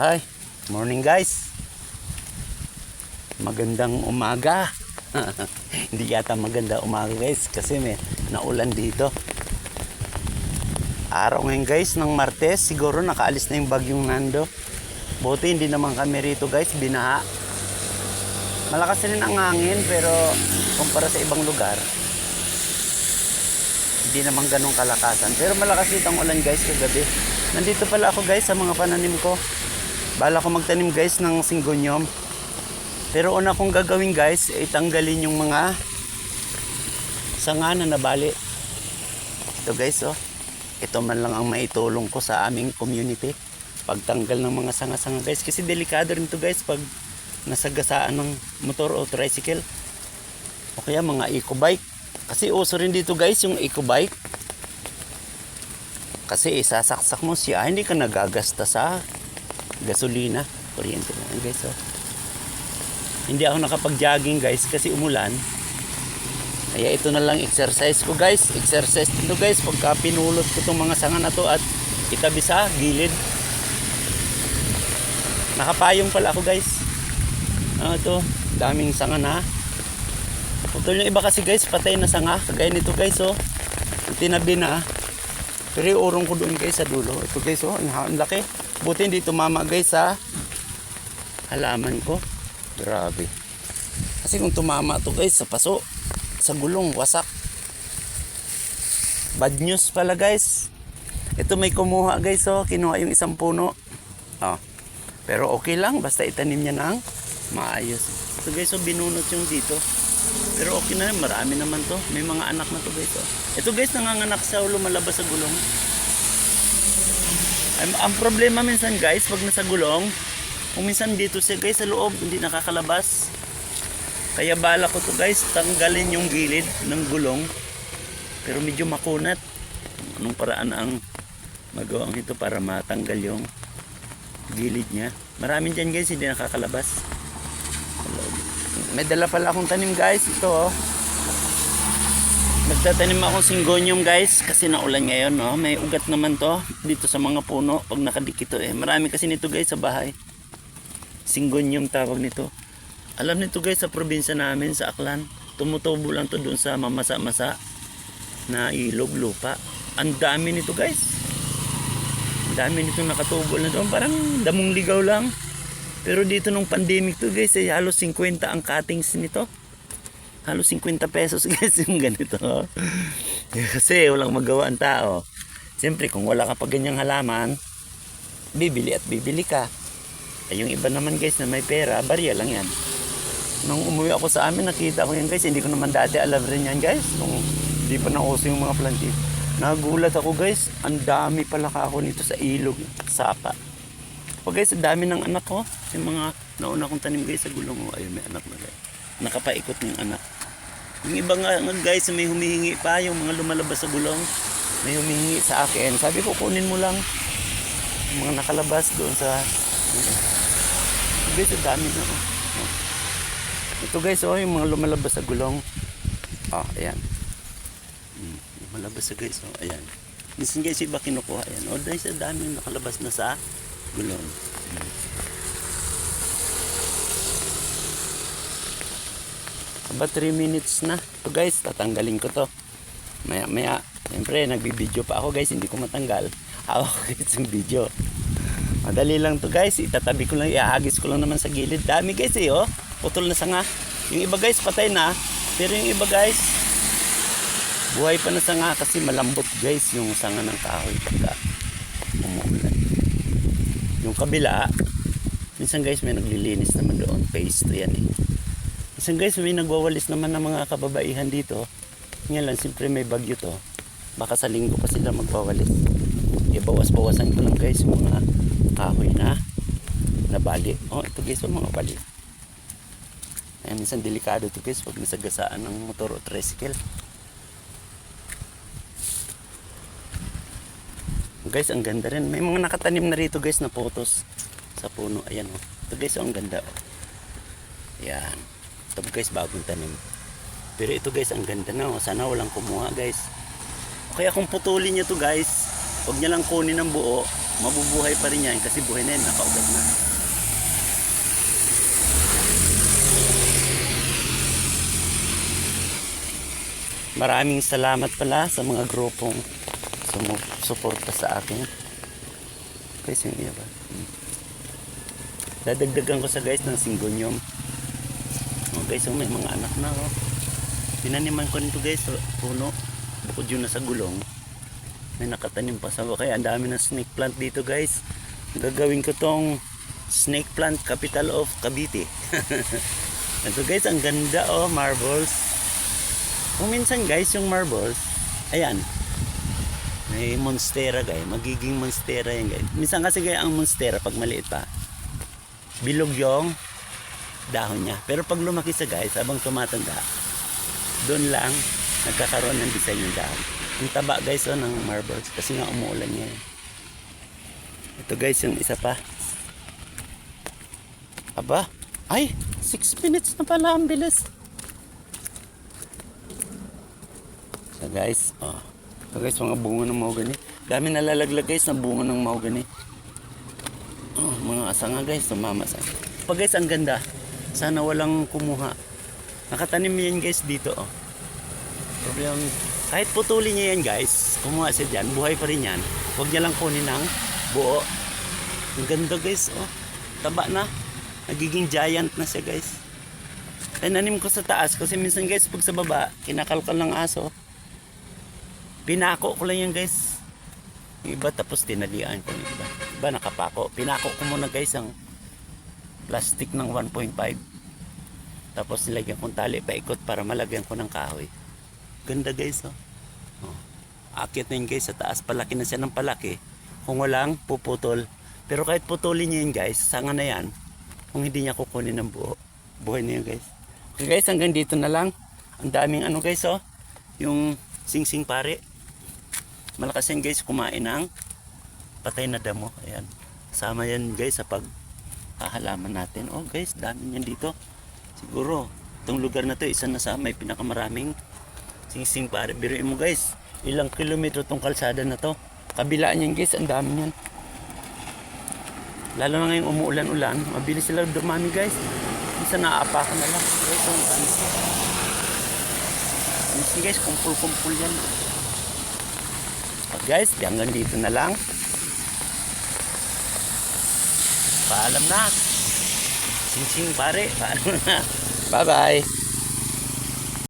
Ay, morning guys. Magandang umaga. Hindi yata maganda umaga guys kasi may naulan dito. Araw ngayon guys ng Martes, siguro nakaalis na yung bagyong Nando. Buti hindi naman kami rito guys, binaha. Malakas rin ang hangin pero kumpara sa ibang lugar, hindi naman ganun kalakasan. Pero malakas dito ang ulan guys kagabi. Nandito pala ako guys sa mga pananim ko. Bala ko magtanim guys ng singgonyom. Pero una kong gagawin guys, ay tanggalin yung mga sanga na nabali. Ito guys oh. Ito man lang ang maitulong ko sa aming community. Pagtanggal ng mga sanga-sanga guys. Kasi delikado rin to guys pag nasagasaan ng motor o tricycle. O kaya mga eco-bike. Kasi uso rin dito guys yung eco-bike. Kasi isasaksak mo siya, hindi ka nagagasta sa gasolina. Kuryente na yan, guys. Oh. Hindi ako nakapag-jogging guys kasi umulan. Kaya ito na lang exercise ko guys. Exercise dito guys pagka pinulot ko itong mga sanga na to at itabi sa gilid. Nakapayong pala ako guys. Ano to? Daming sanga na. Putol yung iba kasi guys, patay na sanga. Kagaya nito guys oh. Tinabi na. Pero urong ko doon guys sa dulo. Ito guys oh, ang laki. Buti hindi tumama guys sa halaman ko. Grabe. Kasi kung tumama to guys sa paso, sa gulong, wasak. Bad news pala guys. Ito may kumuha guys oh, kinuha yung isang puno. Oh. Pero okay lang, basta itanim niya ng maayos. Ito guys oh, binunot yung dito. Pero okay na, marami naman to. May mga anak na to guys. Oh. Ito guys, nanganganak sa lumalabas sa gulong. Ang, ang problema minsan guys, pag nasa gulong, kung minsan dito siya guys sa loob, hindi nakakalabas. Kaya bala ko to guys, tanggalin yung gilid ng gulong. Pero medyo makunat. Anong paraan ang magawang ito para matanggal yung gilid niya. Maraming dyan guys, hindi nakakalabas. May dala pala akong tanim guys. Ito oh. Nagtatanim akong singgonium guys kasi naulan ngayon no. May ugat naman to dito sa mga puno pag nakadikit to eh. Marami kasi nito guys sa bahay. Singgonium tawag nito. Alam nito guys sa probinsya namin sa Aklan. Tumutubo lang to doon sa mamasa-masa na ilog lupa. Ang dami nito guys. Ang dami nito nakatubo na doon. Parang damong ligaw lang. Pero dito nung pandemic to guys, ay halos 50 ang cuttings nito. Halos 50 pesos guys yung ganito. Kasi walang magawa ang tao. Siyempre kung wala ka pa ganyang halaman, bibili at bibili ka. Ay yung iba naman guys na may pera, barya lang yan. Nung umuwi ako sa amin, nakita ko yan guys. Hindi ko naman dati alam rin yan guys. Nung hindi pa nauso yung mga plantif. Nagulat ako guys, ang dami pala ako nito sa ilog, sapa. O guys, ang dami ng anak ko. Yung mga nauna kong tanim guys sa gulong ko. Ayun, may anak na guys. Nakapaikot yung anak. Yung iba nga guys, may humihingi pa. Yung mga lumalabas sa gulong. May humihingi sa akin. Sabi ko, kunin mo lang. Yung mga nakalabas doon sa... Guys, ang dami na. Oh. Ito guys, oh, yung mga lumalabas sa gulong. Oh, ayan. Hmm, lumalabas sa guys, oh, ayan. Minsan guys, iba kinukuha yan. Oh, guys, ang dami nakalabas na sa gulong. Aba 3 minutes na. So guys, tatanggalin ko to. Maya maya. Siyempre, nagbibideo pa ako guys. Hindi ko matanggal. Ako guys yung video. Madali lang to guys. Itatabi ko lang. Iahagis ko lang naman sa gilid. Dami guys eh oh. Putol na sanga. Yung iba guys patay na. Pero yung iba guys buhay pa na sanga kasi malambot guys yung sanga ng kahoy pagka umuulan. Yung kabila, minsan guys may naglilinis naman doon. Paste to yan eh. Minsan guys may nagwawalis naman ng mga kababaihan dito. Ngayon lang, siyempre may bagyo to. Baka sa linggo pa sila magwawalis. Ibawas-bawasan ko lang guys yung mga kahoy na nabali. Oh, ito guys, yung mga bali. Ayan, minsan delikado to guys pag nasagasaan ng motor o tricycle. Guys, ang ganda rin. May mga nakatanim na rito guys na photos sa puno. Ayan oh. Ito guys, oh, ang ganda. Oh. Ayan. Ito guys, bagong tanim. Pero ito guys, ang ganda na. Oh. Sana walang kumuha guys. O kaya kung putulin nyo to guys, huwag nyo lang kunin ng buo. mabubuhay pa rin yan kasi buhay na yan, nakaugat na. Maraming salamat pala sa mga grupong sumusuporta sa akin. Guys, yung iya ba? Hmm. Dadagdagan ko sa guys ng singgonyom. Oh, guys, oh, may mga anak na oh. Tinaniman ko nito guys, sa puno. Bukod yun na sa gulong. May nakatanim pa sa kaya ang dami ng snake plant dito guys. Gagawin ko tong snake plant capital of Cavite. Ito guys, ang ganda oh, marbles. Kung minsan guys, yung marbles, ayan, may monstera guys, magiging monstera yan guys. Minsan kasi guys, ang monstera pag maliit pa, bilog yung dahon niya. Pero pag lumaki sa guys, habang tumatanda, doon lang nagkakaroon ng design yung dahon. Ang taba guys oh, ng marbles kasi nga umuulan niya. eh. Ito guys yung isa pa. Aba, ay, 6 minutes na pala ang bilis. So guys, oh. So guys, mga bunga ng mahogany. Dami nalalaglag guys na bunga ng mahogany. Oh, mga asanga guys, sumama sa. Pag guys, ang ganda. Sana walang kumuha. Nakatanim yan guys dito oh. Problem, kahit putulin niya yan guys, kumuha siya dyan, buhay pa rin yan. Huwag niya lang kunin ng buo. Ang ganda guys, oh. Taba na. Nagiging giant na siya guys. Tinanim ko sa taas kasi minsan guys pag sa baba, kinakalkal ng aso. Pinako ko lang yan guys. Iba tapos tinalian ko iba. Iba nakapako. Pinako ko muna guys ang plastic ng 1.5. Tapos nilagyan kong tali paikot para malagyan ko ng kahoy. Ganda guys oh. oh. Akit na yun guys sa taas. Palaki na siya ng palaki. Kung walang puputol. Pero kahit putulin niya yun guys, sanga na yan. Kung hindi niya kukunin ng buo. Buhay na yun guys. Okay guys, hanggang dito na lang. Ang daming ano guys oh. Yung sing-sing pare. Malakas yan guys kumain ng patay na damo. Ayan. Sama yan guys sa pag hahalaman natin. Oh guys, dami yan dito. Siguro, itong lugar na to, isa na sa may pinakamaraming sing-sing pare. Biruin mo guys, ilang kilometro tong kalsada na to. Kabilaan yan guys, ang dami yan. Lalo na ngayong umuulan-ulan, mabilis sila dumami guys. Minsan naaapakan na lang. Guys, ang dami. Guys, kumpul-kumpul yan. Guys, hanggang dito na lang. Paalam na. Sing-sing pare. Paalam na. Bye-bye.